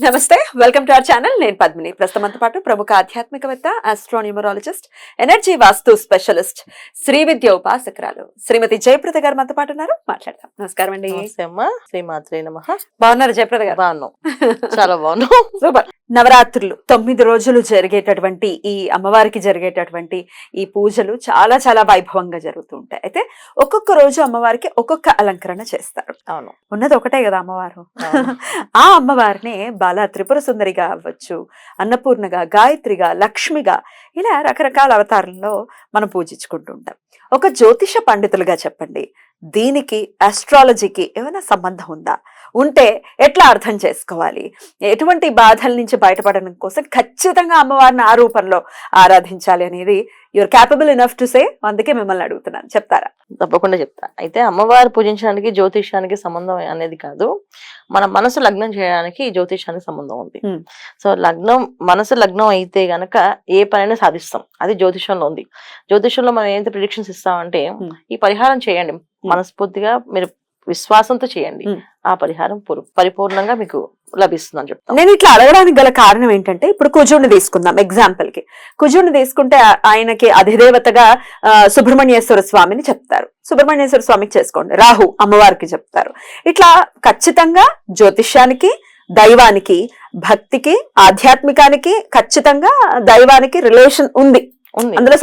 నమస్తే welcome to our channel. నేను పద్మిని. ప్రస్తుతంతో పాటు ప్రముఖ ఆధ్యాత్మికవేత్త astronumerologist energy vastu specialist Shri Vidya ఉపాసకురాలు Shrimati Jayaprada గారు మనతో పాటు ఉన్నారు. మాట్లాడదాం. నమస్కారం అండి. శ్రీమాత్రే నమ. బాగున్నారు జయప్రద గారు? బాగున్నాం. చాలా బాగున్నాం. సూపర్. నవరాత్రులు తొమ్మిది రోజులు జరిగేటటువంటి ఈ అమ్మవారికి జరిగేటటువంటి ఈ పూజలు చాలా చాలా వైభవంగా జరుగుతూ ఉంటాయి. అయితే ఒక్కొక్క రోజు అమ్మవారికి ఒక్కొక్క అలంకరణ చేస్తారు. అవును. ఉన్నది ఒకటే కదా అమ్మవారు. ఆ అమ్మవారిని బాల త్రిపుర సుందరిగా అవ్వచ్చు అన్నపూర్ణగా గాయత్రిగా లక్ష్మిగా ఇలా రకరకాల అవతారంలో మనం పూజించుకుంటూ ఉంటాం. ఒక జ్యోతిష పండితులుగా చెప్పండి. దీనికి ఆస్ట్రాలజీకి ఏమైనా సంబంధం ఉందా? ఉంటే ఎట్లా అర్థం చేసుకోవాలి? ఎటువంటి బాధల నుంచి బయటపడడం కోసం ఖచ్చితంగా అమ్మవారిని ఆ రూపంలో ఆరాధించాలి అనేది you're capable enough to say అందుకే మిమ్మల్ని అడుగుతున్నాను. చెప్తారా? తప్పకుండా చెప్తా. అయితే అమ్మవారు పూజించడానికి జ్యోతిష్యానికి సంబంధం అనేది కాదు. మన మనసు లగ్నం చేయడానికి జ్యోతిష్యానికి సంబంధం ఉంది. సో లగ్నం మనసు లగ్నం అయితే గనక ఏ పనైనా సాధిస్తాం. అది జ్యోతిష్యంలో ఉంది. జ్యోతిష్యంలో మనం ఏంటి ప్రిడిక్షన్స్ ఇస్తామంటే. ఈ పరిహారం చేయండి. మనస్ఫూర్తిగా మీరు విశ్వాసంతో చేయండి. ఆ పరిహారం పూర్- పరిపూర్ణంగా మీకు లభిస్తుందని చెప్తాం. నేను ఇట్లా అడగడానికి గల కారణం ఏంటంటే ఇప్పుడు కుజుడిని తీసుకుందాం ఎగ్జాంపుల్కి. కుజుడిని తీసుకుంటే ఆయనకి అధిదేవతగా సుబ్రహ్మణ్యేశ్వర స్వామిని చెప్తారు. సుబ్రహ్మణ్యేశ్వర స్వామికి చేసుకోండి. రాహు అమ్మవారికి చెప్తారు. ఇట్లా ఖచ్చితంగా జ్యోతిష్యానికి దైవానికి భక్తికి ఆధ్యాత్మికానికి ఖచ్చితంగా దైవానికి రిలేషన్ ఉంది. అందులో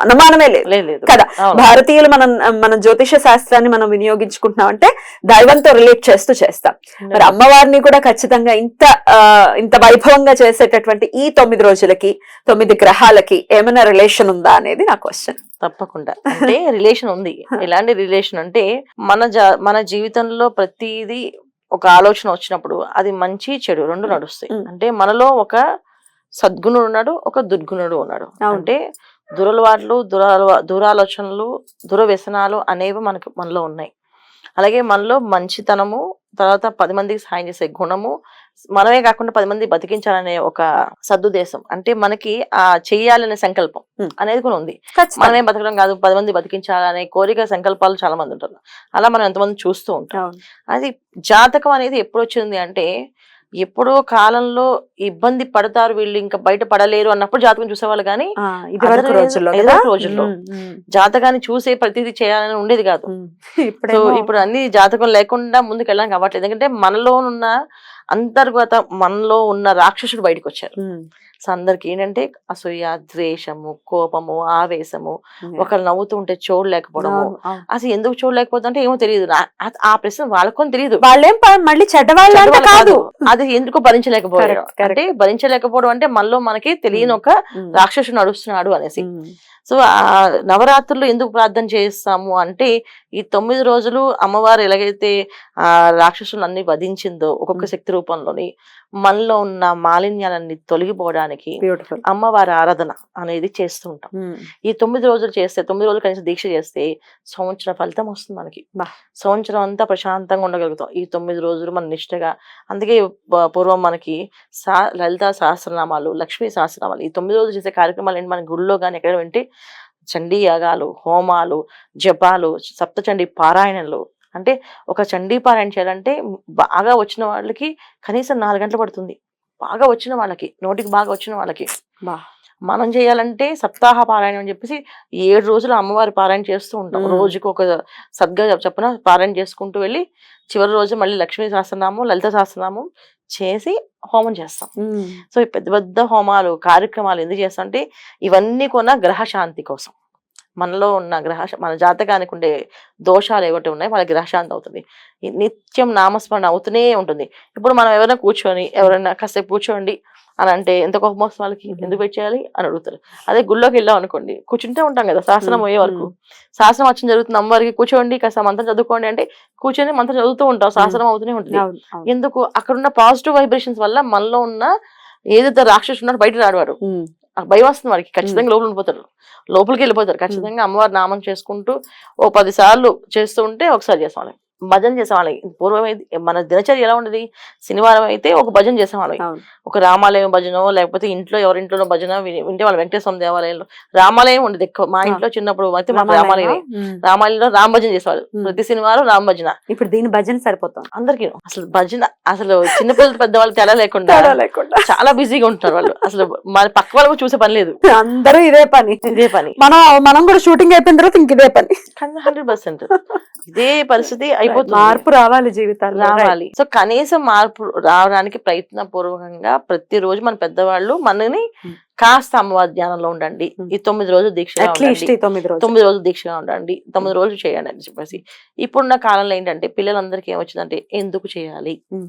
అనుమానమే లేదు. కదా. భారతీయులు మనం మన జ్యోతిష శాస్త్రాన్ని మనం వినియోగించుకుంటున్నాం అంటే దైవంతో రిలేట్ చేస్తూ చేస్తాం. మరి అమ్మవారిని కూడా ఖచ్చితంగా ఇంత ఇంత వైభవంగా చేసేటటువంటి ఈ తొమ్మిది రోజులకి తొమ్మిది గ్రహాలకి ఏమైనా రిలేషన్ ఉందా అనేది నా క్వశ్చన్ తప్పకుండా. అంటే రిలేషన్ ఉంది. ఎలాంటి రిలేషన్ అంటే మన జ మన జీవితంలో ప్రతిదీ ఒక ఆలోచన వచ్చినప్పుడు అది మంచి చెడు రెండు నడుస్తాయి. అంటే మనలో ఒక సద్గుణుడు ఉన్నాడు ఒక దుర్గుణుడు ఉన్నాడు. అంటే దురలవాట్లు దురాల దురాలోచనలు దురవ్యసనాలు అనేవి మనకు మనలో ఉన్నాయి. అలాగే మనలో మంచితనము తర్వాత పది మందికి సాయం చేసే గుణము మనమే కాకుండా పది మంది బతికించాలనే ఒక సదుద్దేశం అంటే మనకి ఆ చెయ్యాలనే సంకల్పం. అనేది కూడా ఉంది. మనమే బతకడం కాదు పది మంది బతికించాలనే కోరిక సంకల్పాలు చాలా మంది ఉంటారు అలా మనం ఎంతమంది చూస్తూ ఉంటాం. అది జాతకం అనేది ఎప్పుడు వచ్చింది అంటే ఎప్పుడో కాలంలో ఇబ్బంది పడతారు వీళ్ళు ఇంకా బయట పడలేరు అన్నప్పుడు జాతకం చూసేవాళ్ళు కానీ రోజుల్లో జాతకాన్ని చూసే ప్రతిదీ చేయాలని ఉండేది కాదు. ఇప్పుడు అన్ని జాతకం లేకుండా ముందుకు వెళ్ళడానికి అవ్వట్లేదు. ఎందుకంటే మనలో ఉన్న అంతర్గత మనలో ఉన్న రాక్షసుడు బయటకు వచ్చారు సో అందరికి ఏంటంటే అసూయ ద్వేషము కోపము ఆవేశము. ఒకరు నవ్వుతూ ఉంటే చూడలేకపోవడము. అసలు ఎందుకు చూడలేకపోతుంటే ఏమో తెలియదు. ఆ- ప్రశ్న వాళ్ళకొని తెలియదు. వాళ్ళేం మళ్ళీ చెడ్డవాళ్ళు అంటే కాదు. అది ఎందుకు భరించలేకపోవడం. అంటే భరించలేకపోవడం అంటే మనలో మనకి తెలియని ఒక రాక్షసుడు నడుస్తున్నాడు అనేసి. సో ఆ నవరాత్రులు ఎందుకు ప్రార్థన చేస్తాము అంటే ఈ తొమ్మిది రోజులు అమ్మవారు ఎలాగైతే ఆ రాక్షసులను అన్ని వధించిందో ఒక్కొక్క. శక్తి రూపంలోని మనలో ఉన్న మాలిన్యాలన్నీ తొలగిపోవడానికి అమ్మవారి ఆరాధన అనేది చేస్తూ ఉంటాం. ఉమ్, ఈ తొమ్మిది రోజులు చేస్తే తొమ్మిది రోజులు కనీసం దీక్ష చేస్తే సంవత్సర ఫలితం వస్తుంది మనకి. సంవత్సరం అంతా ప్రశాంతంగా ఉండగలుగుతాం. ఈ తొమ్మిది రోజులు మన నిష్టగా. అందుకే పూర్వం మనకి సా లలిత సహస్రనామాలు లక్ష్మీ సహస్రనామాలు ఈ తొమ్మిది రోజులు చేసే కార్యక్రమాలు ఏంటి? మన గుళ్ళో కానీ ఎక్కడ వింటే చండీ యాగాలు హోమాలు జపాలు సప్తచండీ పారాయణలు అంటే ఒక చండీ పారాయణ చేయాలంటే బాగా వచ్చిన వాళ్ళకి కనీసం నాలుగు గంటలు పడుతుంది. బాగా వచ్చిన వాళ్ళకి నోటికి బాగా వచ్చిన వాళ్ళకి. బా. మనం చేయాలంటే సప్తాహ పారాయణం అని చెప్పేసి ఏడు రోజులు అమ్మవారి పారాయణ చేస్తూ ఉంటాం. రోజుకు ఒక సద్గా చెప్పిన పారాయణ చేసుకుంటూ వెళ్ళి చివరి రోజు మళ్ళీ లక్ష్మీ సహస్రనామం లలిత సహస్రనామం చేసి హోమం చేస్తాం. సో ఈ పెద్ద పెద్ద హోమాలు కార్యక్రమాలు ఎందుకు చేస్తాం అంటే ఇవన్నీ కూడా గ్రహ శాంతి కోసం. మనలో ఉన్న గ్రహ మన జాతకానికి ఉండే దోషాలు ఏవైతే ఉన్నాయో మన గ్రహశాంతి అవుతుంది. నిత్యం నామస్మరణ అవుతూనే ఉంటుంది. ఇప్పుడు మనం ఎవరైనా కూర్చొని ఎవరైనా కాసేపు కూర్చోండి అని అంటే ఎంత కోపం వస్తుంది వాళ్ళకి. ఎందుకు వెయిట్ చేయాలి? అని అడుగుతారు. అదే గుళ్ళోకి వెళ్ళాం అనుకోండి కూర్చుంటే ఉంటాం కదా శాసనం అయ్యే వరకు. శాసనం వచ్చిన జరుగుతుంది అమ్మవారికి కూర్చోండి కాస్త మంత్రం చదువుకోండి అంటే కూర్చొని మంత్రం చదువుతూ ఉంటాం శాసనం అవుతూనే ఉంటుంది. ఎందుకు? అక్కడ ఉన్న పాజిటివ్ వైబ్రేషన్స్ వల్ల మనలో ఉన్న ఏదైతే రాక్షసు ఉన్నాడో బయట రాడవాడు ఉమ్, ఆ భయం వస్తుంది వాడికి. ఖచ్చితంగా లోపల ఉండిపోతారు లోపలికి వెళ్ళిపోతారు ఖచ్చితంగా అమ్మవారి నామం చేసుకుంటూ ఓ పది సార్లు చేస్తూ ఉంటే ఒకసారి చేస్తాం. భజన చేసేవాళ్ళం. పూర్వం అయితే మన దినచర్య ఎలా ఉండేది? శనివారం అయితే ఒక భజన చేసేవాళ్ళం. ఒక రామాలయం భజన లేకపోతే ఇంట్లో ఎవరింట్లోనో భజన వింటే వాళ్ళ వెంకటేశ్వర దేవాలయంలో రామాలయం ఉండేది ఎక్కువ. మా. ఇంట్లో చిన్నప్పుడు అయితే మాకు రామాలయమా? రామాలయమే. ఉమ్. రామాలయంలో రామ భజన చేసేవాళ్ళు. ప్రతి శనివారం రామ భజన. ఇప్పుడు దీని భజన సరిపోతుంది అందరికి అసలు భజన అసలు చిన్నపిల్లలు పెద్దవాళ్ళు తేడా లేకుండా లేకుండా. చాలా బిజీగా ఉంటారు వాళ్ళు. అసలు మన పక్క వాళ్ళకు చూసే పని లేదు. అందరూ ఇదే పని. ఇదే పని. మనం మనం కూడా షూటింగ్ అయిపోయిన తర్వాత ఇంక ఇదే పని. Hundred percent. ఇదే పరిస్థితి. మార్పు రావాలి జీవితాల్లో రావాలి. సో కనీసం మార్పు రావడానికి ప్రయత్న పూర్వకంగా ప్రతిరోజు మన పెద్దవాళ్ళు మనని Hmm. కాస్త అమ్మవారి ధ్యానంలో ఉండండి. Hmm. ఈ తొమ్మిది రోజులు దీక్షగా అట్లీస్ట్ ఉండండి. ఈ తొమ్మిది రోజులు. దీక్షగా ఉండండి. తొమ్మిది రోజులు చేయండి అని చెప్పేసి. ఇప్పుడున్న కాలంలో ఏంటంటే పిల్లలందరికీ ఏమొచ్చిందంటే ఎందుకు చేయాలి? Hmm.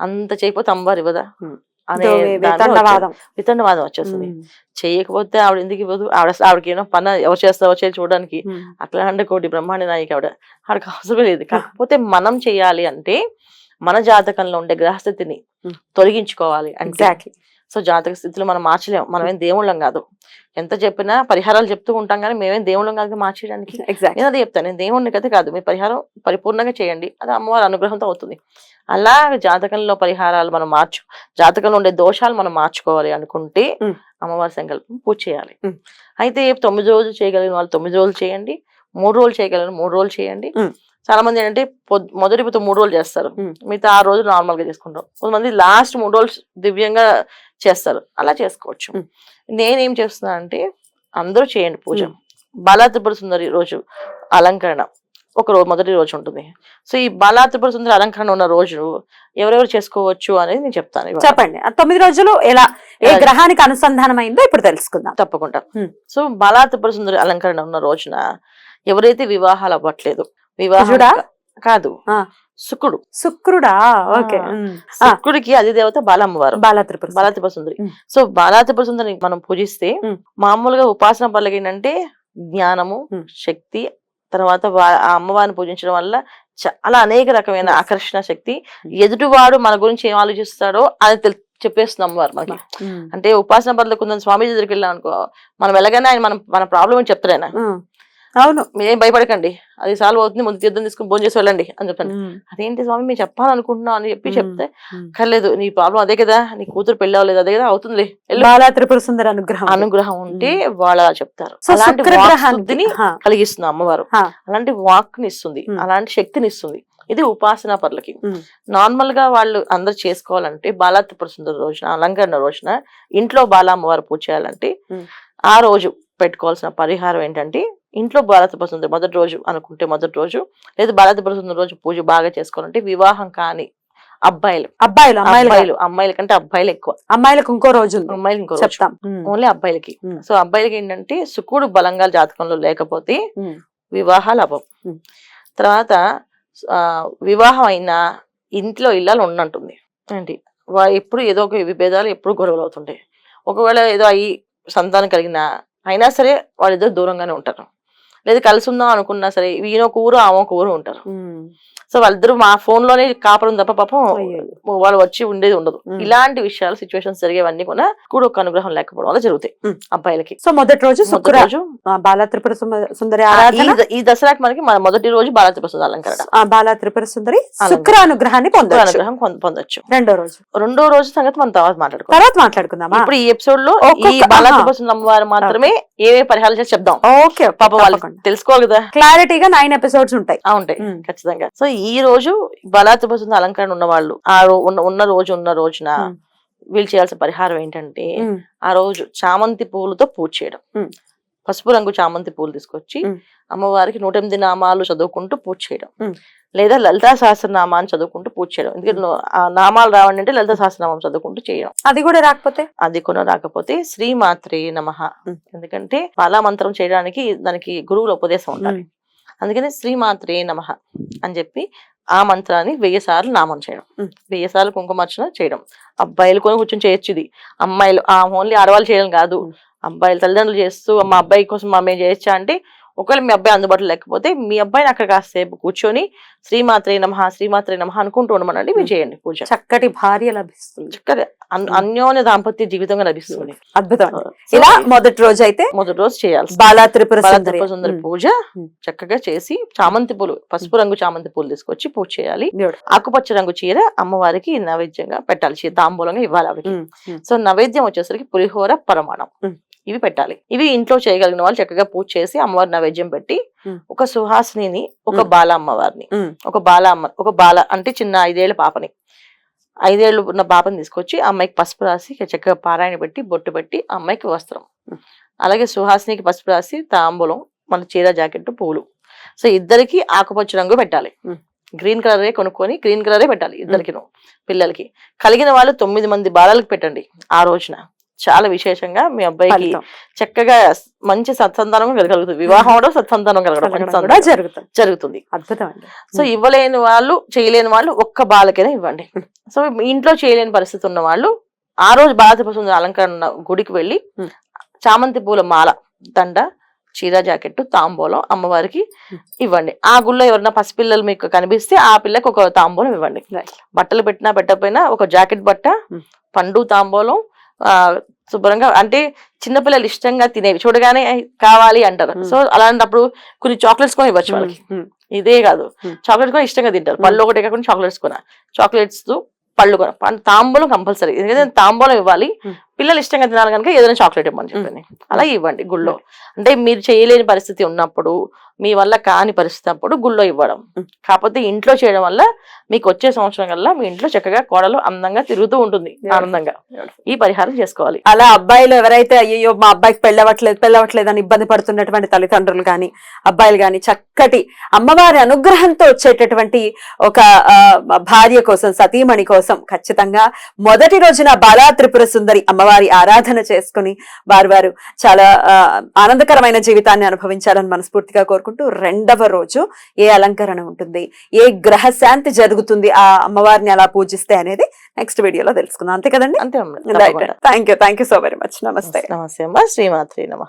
అంత చేయకపోతే అమ్మవారు ఇవ్వదా? Hmm. అనే వితండవాదం. వచ్చే- వితండవాదం వచ్చేస్తుంది. చేయకపోతే ఆవిడ ఎందుకు ఇవ్వదు? ఆవిడ ఆవిడకి ఏమో పని ఎవరు చేస్తారో చేసి చూడడానికి. ఉమ్. అఖిలాండ కోటి బ్రహ్మాండ నాయిక ఆవిడ. ఆవిడకి అవసరమే లేదు. కాకపోతే మనం చేయాలి అంటే మన జాతకంలో ఉండే గ్రహస్థితిని. తొలగించుకోవాలి అంటే ఎగ్జాక్ట్లీ సో జాతక స్థితిలో మనం మార్చలేము మనమేం దేవుళ్ళం కాదు. ఎంత చెప్పినా పరిహారాలు చెప్తూ ఉంటాం కానీ మేమేం దేవుళ్ళం కాదు ఎగ్జాక్ట్ నేను అదే చెప్తాను. నేను దేవుడిని కథ కాదు. మీ పరిహారం పరిపూర్ణంగా చేయండి. అది అమ్మవారి అనుగ్రహంతో అవుతుంది. అలా జాతకంలో పరిహారాలు మనం మార్చు జాతకంలో ఉండే దోషాలు మనం మార్చుకోవాలి అనుకుంటే. అమ్మవారి సంకల్పం పూజ చేయాలి. అయితే తొమ్మిది రోజులు చేయగలిగిన వాళ్ళు తొమ్మిది రోజులు చేయండి. మూడు రోజులు చేయగలిగిన మూడు రోజులు చేయండి. చాలా మంది ఏంటంటే మొదటి మూడు రోజులు చేస్తారు. మిగతా ఆరు రోజులు నార్మల్గా చేసుకుంటాం. కొంతమంది లాస్ట్ మూడు రోజులు దివ్యంగా చేస్తారు. అలా చేసుకోవచ్చు. నేనేం చేస్తున్నా అంటే అందరూ చేయండి పూజ. బాలా త్రిపుర సుందరి రోజు అలంకరణ. ఒక రోజు మొదటి రోజు ఉంటుంది. సో ఈ బాలా త్రిపుర సుందరి అలంకరణ ఉన్న రోజు ఎవరెవరు చేసుకోవచ్చు అనేది నేను చెప్తాను. చెప్పండి. తొమ్మిది రోజులు ఎలా ఏ గ్రహానికి అనుసంధానం అయిందో ఇప్పుడు తెలుసుకుందాం. తప్పకుండా. సో బాలా త్రిపుర సుందరి అలంకరణ ఉన్న రోజున ఎవరైతే వివాహాలు అవ్వట్లేదు వివాహం కాదు. శుక్రుడు శుక్రుడా ఓకే. శుక్రుడికి అధిదేవత బాలమ్మవారు బాల త్రిపుర బాలా త్రిపుర సుందరి. సో బాలా త్రిపుర సుందరిని మనం పూజిస్తే. మామూలుగా ఉపాసన పనులకి ఏంటంటే జ్ఞానము. శక్తి తర్వాత ఆ అమ్మవారిని పూజించడం వల్ల చాలా అనేక రకమైన. ఆకర్షణ శక్తి ఎదుటివాడు మన గురించి ఏం ఆలోచిస్తాడో అది తెల్- చెప్పేస్తుంది అమ్మవారు మనకి. అంటే ఉపాసన పనులకు కొంచెం స్వామీజీ దగ్గరికి వెళ్ళాం అనుకో మనం వెళ్ళగానే ఆయన మనం మన ప్రాబ్లం అని చెప్తారు ఆయన ఉమ్. అవును మీరేం భయపడకండి అది సాల్వ్ అవుతుంది ముందు తీర్థం తీసుకుని భోజనం చేసి వెళ్ళండి అని చెప్పండి ఉమ్. అదేంటి స్వామి మేము చెప్పాలనుకుంటున్నాం అని చెప్పి. చెప్తే. కర్లేదు నీ ప్రాబ్లం అదే కదా నీ కూతురు పెళ్ళి అవ్వలేదు అదే కదా అవుతుంది బాల త్రిపుర సుందర అనుగ్రహం అనుగ్రహం ఉంటే వాళ్ళు చెప్తారు అలాంటి కలిగిస్తుంది అమ్మవారు. అలాంటి వాక్ని ఇస్తుంది. అలాంటి శక్తిని ఇస్తుంది ఇది ఉపాసన పరులకి ఉమ్. నార్మల్గా వాళ్ళు అందరు చేసుకోవాలంటే బాలా త్రిపుర సుందర రోజున అలంకరణ రోజున ఇంట్లో బాలా అమ్మవారు పూజ చేయాలంటే. ఆ రోజు పెట్టుకోవాల్సిన పరిహారం ఏంటంటే ఇంట్లో బాలా త్రిపుర సుందరి మొదటి రోజు అనుకుంటే మొదటి రోజు లేదా బాలా త్రిపుర సుందరి రోజు పూజ బాగా చేసుకోవాలంటే వివాహం కాని అబ్బాయిలు. అబ్బాయిలు అమ్మాయిలు అమ్మాయిల కంటే అబ్బాయిలు ఎక్కువ. అమ్మాయిలకు ఇంకో రోజు అమ్మాయిలు ఇంకో రోజు. చెప్తాం. ఓన్లీ అబ్బాయిలకి. ఉమ్. సో అబ్బాయిలకి ఏంటంటే శుకుడు బలంగా జాతకంలో లేకపోతే. వివాహాలు అవ్వవు ఉమ్. తర్వాత వివాహం అయినా ఇంట్లో ఇళ్ళలు ఉండంటుంది ఏంటి? ఎప్పుడు ఏదో ఒక విభేదాలు ఎప్పుడు గొడవలు అవుతుంటాయి. ఒకవేళ ఏదో అయ్యి సంతానం కలిగినా అయినా సరే వాళ్ళిద్దరు దూరంగానే ఉంటారు. లేదా కలిసి ఉందాం అనుకున్నా సరే ఈయన ఒక ఊరు ఆమె ఒక ఊరు ఉంటారు. సో వాళ్ళిద్దరు మా ఫోన్లోనే కాపురం తప్ప పాపం. వాళ్ళు వచ్చి ఉండేది ఉండదు. ఇలాంటి విషయాలు సిచ్యువేషన్స్ జరిగేవన్నీ కూడా కూడా ఒక అనుగ్రహం లేకపోవడం వల్ల జరుగుతాయి. అబ్బాయిలకి. సో మొదటి రోజు రోజు బాల త్రిపుర సుందరి ఈ దసరాకి మనకి మన మొదటి రోజు బాలాత్రి ప్రసాద్ అలంకరణ. ఆ, బాల త్రిపుర సుందరి అలంకరణ. శుక్ర అనుగ్రహాన్ని పొందొచ్చు. అనుగ్రహం పొంద- పొందొచ్చు. రెండో రోజు. రెండో రోజు సంగతి మనం తర్వాత మాట్లాడుకోవాలి తర్వాత మాట్లాడుకుందామా? ఇప్పుడు ఈ ఎపిసోడ్లో ఈ బాలాత్రి ఆహా. ప్రసాద్ అమ్మవారు మాత్రమే ఏ పరిహారాలు చేసి చెప్దాం. ఓకే పాప వాళ్ళు తెలుసుకోవాలి కదా క్లారిటీగా నైన్ ఎపిసోడ్స్ ఉంటాయి ఉంటాయి. ఖచ్చితంగా సో ఈ రోజు బలాత్రి ప్రసాద్ అలంకరణ ఉన్న వాళ్ళు ఆ ఉన్న రోజు ఉన్న రోజున. వీళ్ళు చేయాల్సిన పరిహారం ఏంటంటే. ఆ రోజు చామంతి పూలతో పూజ చేయడం. పసుపు రంగు చామంతి పూలు తీసుకొచ్చి. అమ్మవారికి నూట ఎనిమిది నామాలు చదువుకుంటూ పూజ చేయడం. లేదా లలితా సహస్రనామాన్ని చదువుకుంటూ పూజ చేయడం. ఎందుకంటే నామాలు రావండి అంటే లలితా సహస్రనామం చదువుకుంటూ చేయడం. అది కూడా రాకపోతే? అది కొన రాకపోతే శ్రీమాత్రే నమ. ఎందుకంటే పాలా మంత్రం చేయడానికి దానికి గురువుల ఉపదేశం ఉండాలి. అందుకని శ్రీమాత్రే నమ అని చెప్పి ఆ మంత్రాన్ని వెయ్యి సార్లు నామం చేయడం. వెయ్యి సార్లు కుంకుమార్చన చేయడం. అబ్బాయిలు కొని కూర్చొని చేయొచ్చు ఇది. అమ్మాయిలు ఆ ఓన్లీ ఆడవాళ్ళు చేయడం కాదు. అబ్బాయిలు తల్లిదండ్రులు చేస్తూ మా అబ్బాయి కోసం మా మేము చేయొచ్చా అంటే ఒకవేళ మీ అబ్బాయి అందుబాటులో లేకపోతే మీ అబ్బాయిని అక్కడ కాసేపు కూర్చొని శ్రీమాత్రే నమ శ్రీమాత్రే నమ అనుకుంటూ ఉండమనండి మీరు చేయండి పూజ. చక్కటి భార్య లభిస్తుంది. చక్కగా అన్- అన్యోన్య దాంపత్య జీవితంగా లభిస్తుంది. అద్భుతం ఇలా మొదటి రోజు అయితే మొదటి రోజు చేయాల్సి బాలా త్రిపుర సుందరి. పూజ. చక్కగా చేసి చామంతి పూలు పసుపు రంగు చామంతి పూలు తీసుకొచ్చి పూజ చేయాలి. ఆకుపచ్చ రంగు చీర అమ్మవారికి నైవేద్యంగా పెట్టాలి. చీ- తాంబూలంగా ఇవ్వాలి ఆవిడకి. సో నైవేద్యం వచ్చేసరికి పులిహోర పరమాణం. ఇవి పెట్టాలి ఇవి ఇంట్లో చేయగలిగిన వాళ్ళు చక్కగా పూజ చేసి అమ్మవారి నైవేద్యం పెట్టి. ఒక సుహాసిని ఒక. బాల అమ్మవారిని. ఒక బాల అమ్మ ఒక బాల అంటే చిన్న ఐదేళ్ళ పాపని ఐదేళ్ళు ఉన్న పాపని తీసుకొచ్చి అమ్మాయికి పసుపు రాసి చక్కగా పారాయణ పెట్టి బొట్టు పెట్టి అమ్మాయికి వస్త్రం. అలాగే సుహాసినికి పసుపు రాసి తాంబూలం మన చీర జాకెట్ పూలు సో ఇద్దరికి ఆకుపచ్చ రంగు పెట్టాలి. గ్రీన్ కలరే కొనుక్కొని గ్రీన్ కలరే పెట్టాలి ఇద్దరికి పిల్లలకి కలిగిన వాళ్ళు తొమ్మిది మంది బాలలకు పెట్టండి ఆ రోజున చాలా విశేషంగా మీ అబ్బాయికి చక్కగా మంచి సత్సంతానం కలగలుగుతుంది. వివాహం అవడం సత్సంతానం కలగడం కూడా జరుగుతుంది. జరుగుతుంది. అద్భుతం సో ఇవ్వలేని వాళ్ళు చేయలేని వాళ్ళు ఒక్క బాలకైనా ఇవ్వండి. సో ఇంట్లో చేయలేని పరిస్థితి ఉన్న వాళ్ళు ఆ రోజు బాలతిపసుందర అలంకరణ గుడికి వెళ్ళి. చామంతి పూల మాల దండ చీర జాకెట్ తాంబూలం అమ్మవారికి. ఇవ్వండి. ఆ గుళ్ళో ఎవరైనా పసిపిల్లలు మీకు కనిపిస్తే ఆ పిల్లకి ఒక తాంబూలం ఇవ్వండి. బట్టలు పెట్టినా పెట్టకపోయినా ఒక జాకెట్ బట్ట. పండు తాంబూలం శుభ్రంగా అంటే చిన్నపిల్లలు ఇష్టంగా తినేవి. చూడగానే "ఐ, కావాలి అంటారు. సో అలాంటప్పుడు కొన్ని చాక్లెట్స్ కొని ఇవ్వచ్చు వాళ్ళకి. ఇదే కాదు. చాక్లెట్స్ కూడా ఇష్టంగా తింటారు. పళ్ళు ఒకటే కాకుండా చాక్లెట్స్ కొన చాక్లెట్స్ పళ్ళు కొన తాంబూలం కంపల్సరీ. ఎందుకంటే తాంబూలం ఇవ్వాలి. పిల్లలు ఇష్టంగా తినాలి కనుక ఏదైనా చాక్లెట్ ఇవ్వమని చెప్పండి. అలా ఇవ్వండి గుళ్ళో. అంటే మీరు చేయలేని పరిస్థితి ఉన్నప్పుడు మీ వల్ల కాని పరిస్థితి అప్పుడు గుళ్ళో ఇవ్వడం. కాకపోతే ఇంట్లో చేయడం వల్ల మీకు వచ్చే సంవత్సరం కల్లా మీ ఇంట్లో చక్కగా కోడలు అందంగా తిరుగుతూ ఉంటుంది. ఆనందంగా. ఈ పరిహారం చేసుకోవాలి. అలా అబ్బాయిలు ఎవరైతే అయ్యో మా అబ్బాయికి పెళ్ళవట్లేదు పెళ్ళవట్లేదు అని ఇబ్బంది పడుతున్నటువంటి తల్లిదండ్రులు కానీ అబ్బాయిలు కానీ చక్కటి అమ్మవారి అనుగ్రహంతో వచ్చేటటువంటి ఒక భార్య కోసం సతీమణి కోసం ఖచ్చితంగా మొదటి రోజున బాలా త్రిపుర సుందరి అమ్మవారి ఆరాధన చేసుకుని వారు వారు చాలా ఆనందకరమైన జీవితాన్ని అనుభవించాలని మనస్ఫూర్తిగా కోరుకుంటూ రెండవ రోజు ఏ అలంకరణ ఉంటుంది ఏ గ్రహ శాంతి జరుగుతుంది ఆ అమ్మవారిని అలా పూజిస్తే అనేది నెక్స్ట్ వీడియోలో తెలుసుకుందాం. అంతే కదండి? అంతే. Thank you thank you so very much namaste namaste అమ్మ. శ్రీమాత్రి నమ.